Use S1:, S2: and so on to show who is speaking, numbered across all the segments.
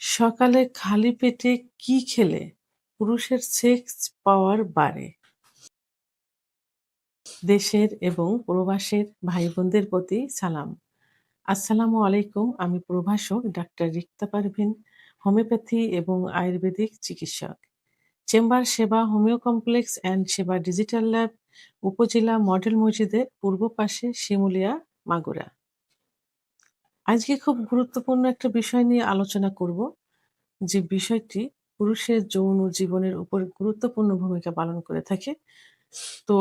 S1: সকালে খালি পেটে কি খেলে পুরুষের সেক্স পাওয়ার বাড়ে? দেশের এবং প্রবাসের ভাই-বোনদের প্রতি সালাম। আসসালামু আলাইকুম। আমি প্রভাষক ডাক্তার রিক্তা পারভিন হোমিওপ্যাথি এবং আয়ুর্বেদিক চিকিৎসক। চেম্বার সেবা হোমিও কমপ্লেক্স অ্যান্ড সেবা ডিজিটাল ল্যাব, উপজেলা মডেল মসজিদের পূর্ব পাশে শিমুলিয়া, মাগুরা। আজকে খুব গুরুত্বপূর্ণ একটা বিষয় নিয়ে আলোচনা করব, যে বিষয়টি পুরুষের যৌন জীবনের উপর গুরুত্বপূর্ণ ভূমিকা পালন করে থাকে। তো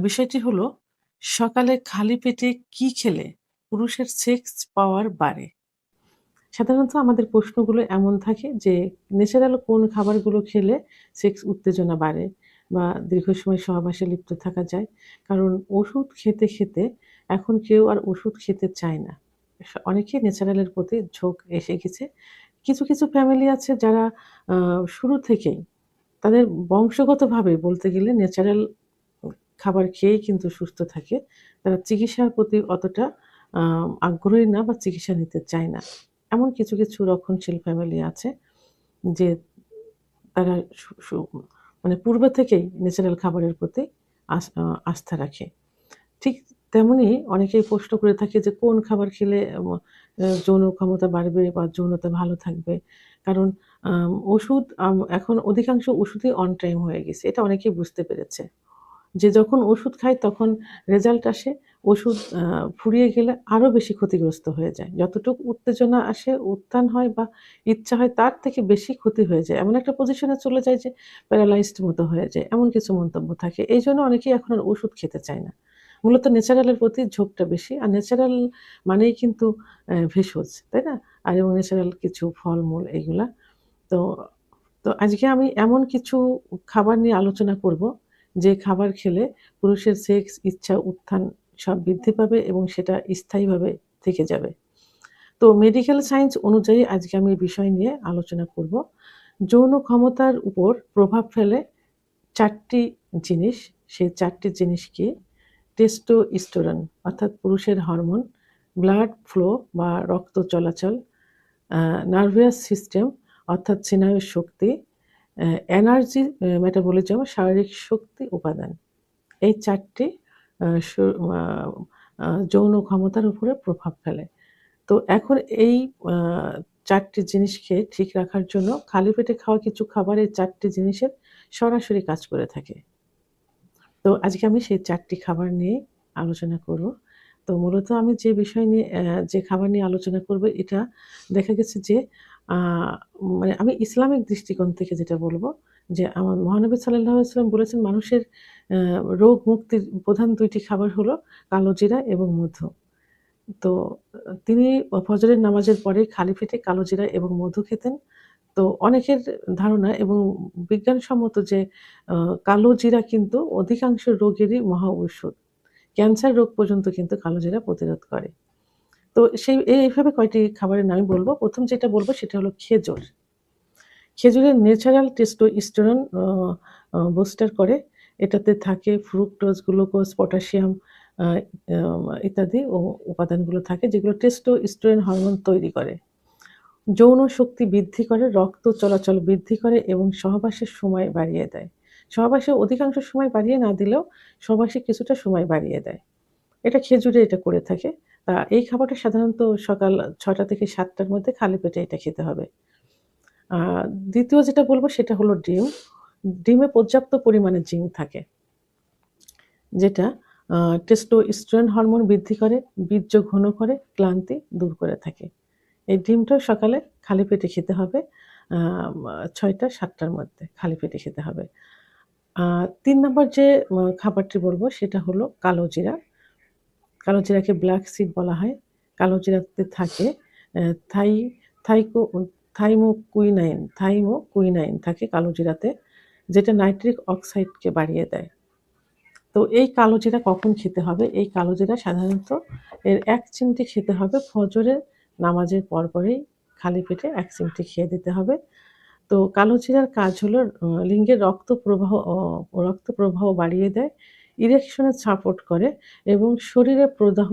S1: বিষয়টি হলো, সকালে খালি পেটে কি খেলে পুরুষের সেক্স পাওয়ার বাড়ে? সাধারণত আমাদের প্রশ্নগুলো এমন থাকে যে, ন্যাচারাল কোন খাবারগুলো খেলে সেক্স উত্তেজনা বাড়ে বা দীর্ঘ সময় সহবাসে লিপ্ত থাকা যায়? কারণ ওষুধ খেতে খেতে এখন কেউ আর ওষুধ খেতে চায় না। অনেকে ন্যাচারালের প্রতি ঝোঁক এসে গেছে। কিছু কিছু ফ্যামিলি আছে যারা শুরু থেকেই তাদের বংশগতভাবে বলতে গেলে ন্যাচারাল খাবার খেয়েই কিন্তু সুস্থ থাকে। তারা চিকিৎসার প্রতি অতটা আগ্রহী না বা চিকিৎসা নিতে চায় না। এমন কিছু কিছু রক্ষণশীল ফ্যামিলি আছে যে তারা মানে পূর্বে থেকেই ন্যাচারাল খাবারের প্রতি আস্থা রাখে। ঠিক তেমনি অনেকেই প্রশ্ন করে থাকে যে, কোন খাবার খেলে যৌন ক্ষমতা বাড়বে বা যৌনতা ভালো থাকবে? কারণ ওষুধ এখন অধিকাংশ ওষুধই অন টাইম হয়ে গেছে। এটা অনেকেই বুঝতে পেরেছে। যে যখন ওষুধ খায়, তখন রেজাল্ট আসে। ওষুধ ফুরিয়ে গেলে আরও বেশি ক্ষতিগ্রস্ত হয়ে যায়। যতটুকু উত্তেজনা আসে, উত্থান হয় বা ইচ্ছা হয়, তার থেকে বেশি ক্ষতি হয়ে যায়। এমন একটা পজিশনে চলে যায় যে প্যারালাইজড মতো হয়ে যায়। এমন কিছু মন্তব্য থাকে। এই জন্য অনেকেই এখন আর ওষুধ খেতে চায় না। মূলত ন্যাচারালের প্রতি ঝোঁকটা বেশি, আর ন্যাচারাল মানেই কিন্তু ভেষজ, তাই না? আর এবং ন্যাচারাল কিছু ফলমূল এইগুলা তো তো আজকে আমি এমন কিছু খাবার নিয়ে আলোচনা করব, যে খাবার খেলে পুরুষের সেক্স ইচ্ছা, উত্থান সব বৃদ্ধি পাবে এবং সেটা স্থায়ীভাবে থেকে যাবে। তো মেডিকেল সায়েন্স অনুযায়ী আজকে আমি এই বিষয় নিয়ে আলোচনা করব। যৌন ক্ষমতার উপর প্রভাব ফেলে চারটি জিনিস, সেই চারটি জিনিস কি? টেস্টোস্টেরন অর্থাৎ পুরুষের হরমোন, ব্লাড ফ্লো বা রক্ত চলাচল নার্ভাস সিস্টেম, অর্থাৎ স্নায়ুর শক্তি এনার্জি মেটাবলিজম, শারীরিক শক্তি উপাদান। এই চারটি যৌন ক্ষমতার উপরে প্রভাব ফেলে। তো এখন এই চারটি জিনিসকে ঠিক রাখার জন্য খালি পেটে খাওয়া কিছু খাবার এই চারটি জিনিসের সরাসরি কাজ করে থাকে। তো আজকে আমি সেই চারটি খাবার নিয়ে আলোচনা করব। তো মূলত আমি যে বিষয় নিয়ে যে খাবার নিয়ে আলোচনা করব, এটা দেখা গেছে যে মানে আমি ইসলামিক দৃষ্টিকোণ থেকে যেটা বলব, যে আমার মহানবী সাল্লাহ ইসলাম বলেছেন, মানুষের রোগ মুক্তির প্রধান দুইটি খাবার হলো কালো জিরা এবং মধু। তো তিনি ফজরের নামাজের পরে খালি পেটে কালো জিরা এবং মধু খেতেন। তো অনেকের ধারণা এবং বিজ্ঞানসম্মত যে কালো জিরা কিন্তু অধিকাংশ রোগেরই মহা ঔষধ। ক্যান্সার রোগ পর্যন্ত কিন্তু কালো জিরা প্রতিরোধ করে। তো সেই এইভাবে কয়টি খাবারের নাম বলব। প্রথম যেটা বলব সেটা হলো খেজুর। খেজুরের ন্যাচারাল টেস্টো ইস্টোরন বুস্টার করে। এটাতে থাকে ফ্রুক্টোজ, গ্লুকোজ, পটাশিয়াম ইত্যাদি ও উপাদানগুলো থাকে যেগুলো টেস্টো ইস্টোরেন হরমোন তৈরি করে। যৌন শক্তি বৃদ্ধি করে, রক্ত চলাচল বৃদ্ধি করে এবং সহবাসের সময় বাড়িয়ে দেয়। সহবাসে অধিকাংশ সময় বাড়িয়ে না দিলেও সহবাসে কিছুটা সময় বাড়িয়ে দেয়। এটা খেজুরে এটা করে থাকে। তা এই খাবারটা সাধারণত সকাল ছটা থেকে সাতটার মধ্যে খালি পেটে এটা খেতে হবে। দ্বিতীয় যেটা বলব সেটা হলো ডিম। ডিমে পর্যাপ্ত পরিমাণে জিঙ্ক থাকে, যেটা টেস্টো স্ট্রেন হরমোন বৃদ্ধি করে, বীর্য ঘন করে, ক্লান্তি দূর করে থাকে। এই ডিমটা সকালে খালি পেটে খেতে হবে ছয়টা, সাতটার মধ্যে খালি পেটে খেতে হবে। তিন নম্বর যে খাবারটি বলব সেটা হলো কালো জিরা। কালো জিরাকে ব্ল্যাক সিড বলা হয়। কালো জিরাতে থাকে থাই, থাইকো, থাইমো কুইনাইন থাইমো কুইনাইন থাকে কালো জিরাতে, যেটা নাইট্রিক অক্সাইডকে বাড়িয়ে দেয়। তো এই কালো জিরা কখন খেতে হবে? এই কালো জিরা সাধারণত এর এক চিমটি খেতে হবে ফজরের নামাজের পরপরই খালি পেটে এক চিমটি খেয়ে দিতে হবে। তো কালো জিরার কাজ হলো লিঙ্গের রক্ত প্রবাহ রক্ত প্রবাহ বাড়িয়ে দেয় ইরেকশনে সাপোর্ট করে এবং শরীরে প্রদাহ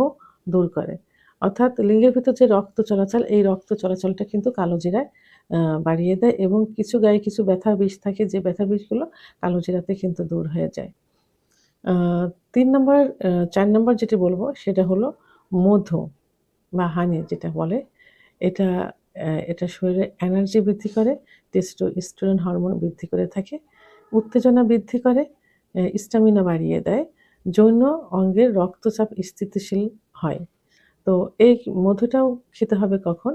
S1: দূর করে। অর্থাৎ লিঙ্গের ভিতর যে রক্ত চলাচল, এই রক্ত চলাচলটা কিন্তু কালোজিরায় আ বাড়িয়ে দেয় এবং কিছু গায়ে কিছু ব্যথা বিষ থাকে যে ব্যথা বিষগুলো কালো কালোজিরাতে কিন্তু দূর হয়ে যায়। তিন নম্বর চার নম্বর যেটি বলব সেটা হলো মধু। হানি যেটা বলে। এটা এটা শরীরে এনার্জি বৃদ্ধি করে, টেস্টোস্টেরন হরমোন বৃদ্ধি করে থাকে, উত্তেজনা বৃদ্ধি করে, স্ট্যামিনা বাড়িয়ে দেয়, যৌন অঙ্গের রক্তচাপ স্থিতিশীল হয়। তো এই মধুটাও খেতে হবে কখন?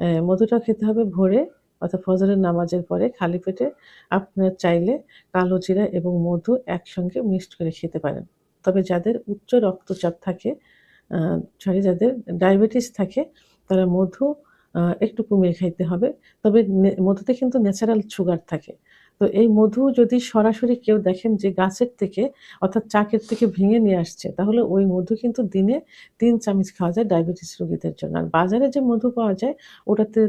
S1: অ্যা মধুটা খেতে হবে ভোরে অর্থাৎ ফজরের নামাজের পরে খালি পেটে আপনার চাইলে কালো জিরা এবং মধু একসঙ্গে মিক্সড করে খেতে পারেন। তবে যাদের উচ্চ রক্তচাপ থাকে, সরি যাদের ডায়াবেটিস থাকে তারা মধু একটু কমিয়ে খাইতে হবে। তবে মধুতে কিন্তু ন্যাচারাল সুগার থাকে। তো এই মধু যদি সরাসরি কেউ দেখেন যে গাছের থেকে অর্থাৎ চাকের থেকে ভেঙে নিয়ে আসছে, তাহলে ওই মধু কিন্তু দিনে তিন চামচ খাওয়া যায় ডায়াবেটিস রোগীদের জন্য। আর বাজারে যে মধু পাওয়া যায় ওটাতে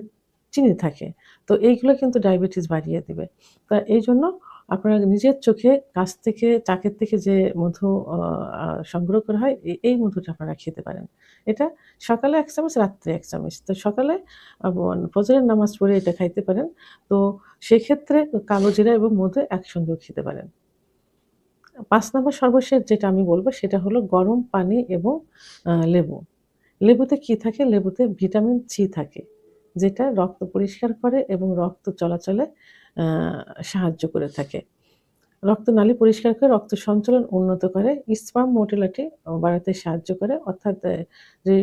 S1: চিনি থাকে। তো এইগুলো কিন্তু ডায়াবেটিস বাড়িয়ে দিবে। তা এইজন্য আপনারা নিজের চোখে গাছ থেকে চাকের থেকে যে মধু সংগ্রহ করা হয় এই মধুটা আপনারা খেতে পারেন। এটা সকালে ১ চামচ, রাত্রে এক চামচ। তো সকালে আ ফজরের নামাজ পড়ে এটা খাইতে পারেন। তো সেক্ষেত্রে কালো জিরা এবং মধু একসঙ্গেও খেতে পারেন। পাঁচ নম্বর সর্বশেষ যেটা আমি বলব সেটা হলো গরম পানি এবং লেবু। লেবুতে কি থাকে? লেবুতে ভিটামিন সি থাকে। যেটা রক্ত পরিষ্কার করে এবং রক্ত চলাচলে সাহায্য করে থাকে। রক্তনালী পরিষ্কার করে রক্ত সঞ্চালন উন্নত করে, স্পার্ম মোটিলিটি বাড়াতে সাহায্য করে অর্থাৎ যে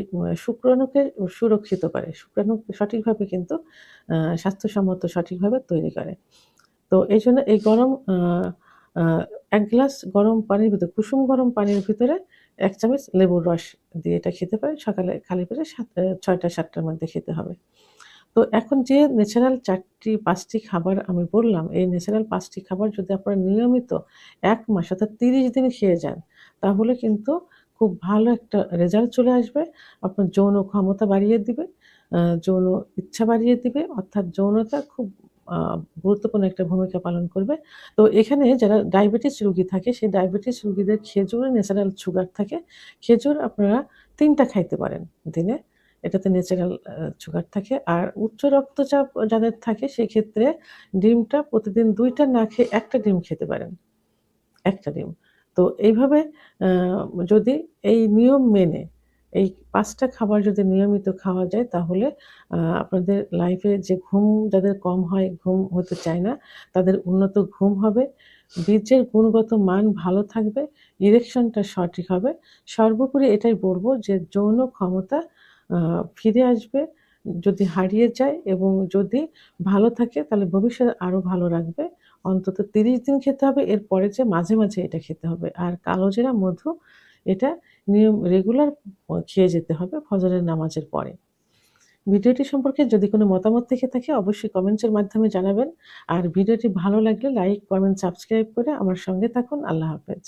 S1: শুক্রাণুকে সুরক্ষিত করে। শুক্রাণু সঠিকভাবে কিন্তু স্বাস্থ্যসম্মত সঠিকভাবে তৈরি করে। তো এই জন্য এই গরম ১ গ্লাস গরম পানির ভিতরে কুসুম গরম পানির ভিতরে এক চামচ লেবুর রস দিয়ে এটা খেতে পারে সকালে খালি পেটে সাত এ ৬টা-৭টার মধ্যে খেতে হবে। তো এখন যে ন্যাচারাল চারটি পাঁচটি খাবার আমি বললাম, এই ন্যাচারাল পাঁচটি খাবার যদি আপনারা নিয়মিত এক মাস অর্থাৎ ৩০ দিন খেয়ে যান, তাহলে কিন্তু খুব ভালো একটা রেজাল্ট চলে আসবে। আপনার যৌন ক্ষমতা বাড়িয়ে দিবে, যৌন ইচ্ছা বাড়িয়ে দিবে অর্থাৎ যৌনতা খুব গুরুত্বপূর্ণ একটা ভূমিকা পালন করবে। তো এখানে যারা ডায়াবেটিস রোগী থাকে, সেই ডায়াবেটিস রোগীদের খেজুরে ন্যাচারাল সুগার থাকে। খেজুর আপনারা ৩ টা খাইতে পারেন দিনে। এটাতে ন্যাচারাল সুগার থাকে। আর উচ্চ রক্তচাপ যাদের থাকে সেক্ষেত্রে ডিমটা প্রতিদিন দুইটা না খেয়ে একটা ডিম খেতে পারেন। একটা ডিম। তো এইভাবে যদি এই নিয়ম মেনে এই পাঁচটা খাবার যদি নিয়মিত খাওয়া যায় তাহলে আপনাদের লাইফে যে ঘুম যাদের কম হয়, ঘুম হতে চায় না, তাদের উন্নত ঘুম হবে, বীর্যের গুণগত মান ভালো থাকবে, ইরেকশনটা সঠিক হবে। সর্বোপরি এটাই বলব যে যৌন ক্ষমতা ফিরে আসবে যদি হারিয়ে যায় এবং যদি ভালো থাকে তাহলে ভবিষ্যতে আরও ভালো রাখবে। অন্তত ৩০ দিন খেতে হবে। এরপরে যে মাঝে, মাঝে এটা খেতে হবে। আর কালোজিরা, মধু এটা নিয়ম রেগুলার খেয়ে যেতে হবে ফজরের নামাজের পরে। ভিডিওটি সম্পর্কে যদি কোনো মতামত থেকে থাকে অবশ্যই কমেন্টসের মাধ্যমে জানাবেন। আর ভিডিওটি ভালো লাগলে লাইক, কমেন্ট, সাবস্ক্রাইব করে আমার সঙ্গে থাকুন। আল্লাহ হাফেজ।